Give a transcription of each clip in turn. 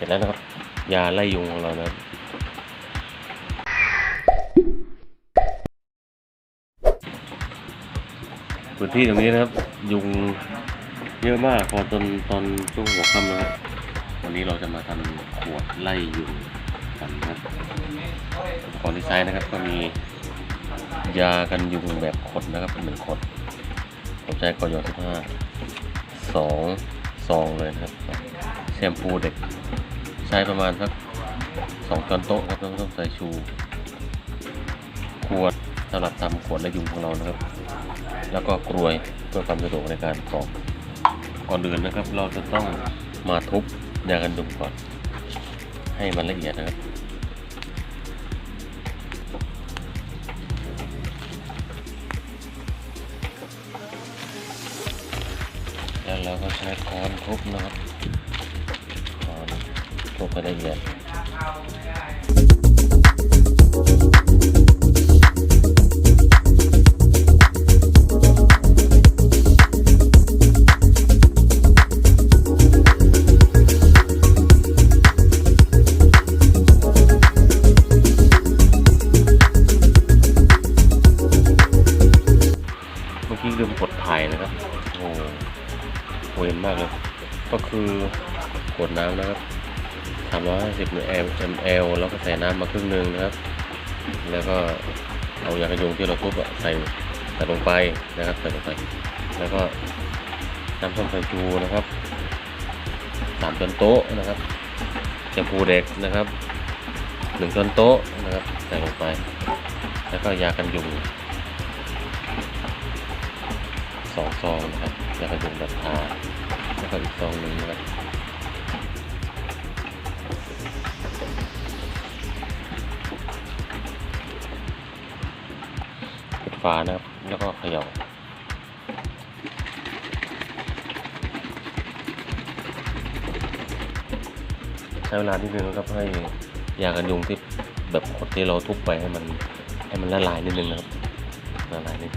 ร็จแล้วนะครับ ยาไล่ยุงของเรานะครับพื้นที่ตรงนี้นะครับ ยุงเยอะมากพอตอนตอนช่วงหัวค่ำนะครับวันนี้เราจะมาทำขวดไล่ยุงกันนะครับอุปกรณ์ที่ใช้นะครับ ก็มียากันยุงแบบขดนะครับเป็นหนึ่งขดผมใช้กอยสิบห้าสองซองเลยนะครับ แชมพูเด็ก ใช้ประมาณสักสองช้อนโต๊ะครับต้องต้องใส่ชู ขวดสำหรับทำขวดและยุงของเรานะครับ แล้วก็กรวยเพื่อความสะดวกในการกรอกก่อนอื่นนะครับ เราจะต้องมาทุบยากันยุงก่อน ให้มันละเอียดนะครับแล้วเราก็ใช้ค้อนทุบนะครับ ทุบให้ละเอียดเมื่อกี้ลืมกดถ่ายนะครับ โอ้โหเวนมากเลย ก็คือกดน้ำนะครับ 350 ml แล้วก็ใส่น้ำมาครึ่งหนึ่งนะครับ แล้วก็เอายากันยุงที่เราทุบใส่ใส่ลงไปนะครับใส่ลงไป แล้วก็น้ำส้มสายชูนะครับสามช้อนโต๊ะนะครับแชมพูเด็กนะครับหนึ่งช้อนโต๊ะนะครับใส่ลงไป แล้วก็ยากันยุงสองซองนะครับแล้วก็ยุงแบบทาแล้วก็อีกซองหนึ่งนะครับ ฝานะครับ แล้วก็เขย่าใช้เวลาที่นึงนะครับให้ยากันยุงที่แบบขดที่เราทุบไปให้มันให้มันละลายนิดนึงนะครับละลายนิด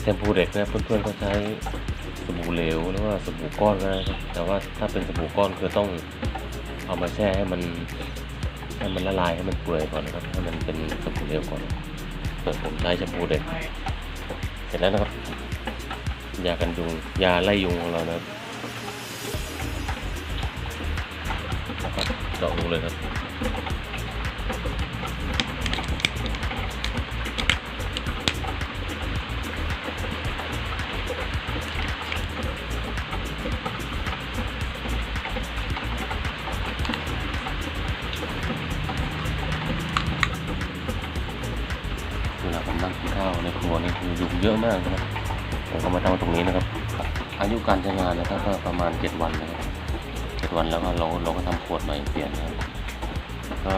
แชมพูเด็กนะเพื่อนๆก็ใช้สบู่เหลวหรือว่าสบู่ก้อนก็ได้ครับแต่ว่าถ้าเป็นสบู่ก้อนคือต้อง เอามาแช่ให้มันให้มันละลายให้มันเปื่อยก่อนนะครับให้มันเป็นสบู่เร็วก่อนส่วนผมใช้แชมพูเด็กเสร็จแล้วนะครับยากันยุงยาไล่ยุงของเรานะครับนะครับเจาะรูเลยครับ ข้าวในครัวนี่คือยุงเยอะมากนะครับผมก็มาทำตรงนี้นะครับ อายุการใช้งานนะครับก็ประมาณเจ็ดวันนะครับเจ็ดวันแล้วก็เราเราก็ทำขวดใหม่เปลี่ยนนะครับก็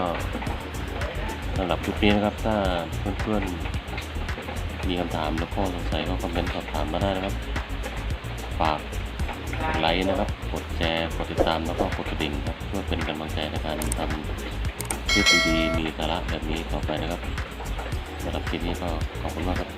สำหรับคลิปนี้นะครับ ถ้าเพื่อนๆมีคำถามแล้วก็สงสัยก็คอมเมนต์สอบถามมาได้นะครับฝากกดไลค์นะครับ กดแชร์ กดติดตาม แล้วก็กดกระดิ่งครับ เพื่อเป็นกำลังใจในการทำคลิปดีๆมีสาระแบบนี้ต่อไปนะครับ สำหรับคลิปนี้ก็ขอบคุณมากครับ